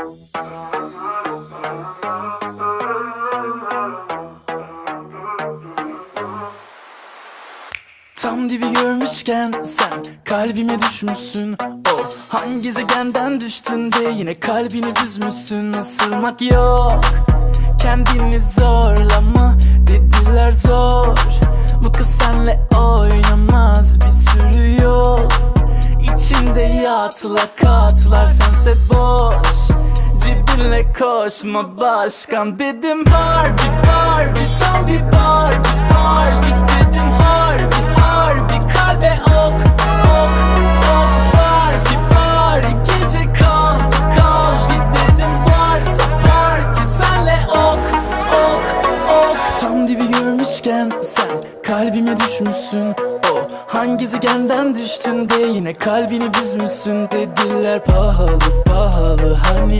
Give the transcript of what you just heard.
Tam dibi görmüşken sen kalbime düşmüşsün. Oh hangi gezegenden düştün de yine kalbini büzmüşsün. Isırmak yok kendini zorlama. Dediler zor Bu kız senle oynamaz. Bir sürü yol İçinde yatla katlar. Sense boş koşma başkan dedim Barbie Barbie tam bir Barbie Barbie dedim harbi harbi kalbe ok ok ok Barbie Barbie gece kal kal bir dedim varsa parti senle ok ok ok. Tam dibi görmüşken sen kalbime düşmüşsün Oh hangi gezegenden düştün de yine kalbini büzmüşsün? Dediler pahalı pahalı hani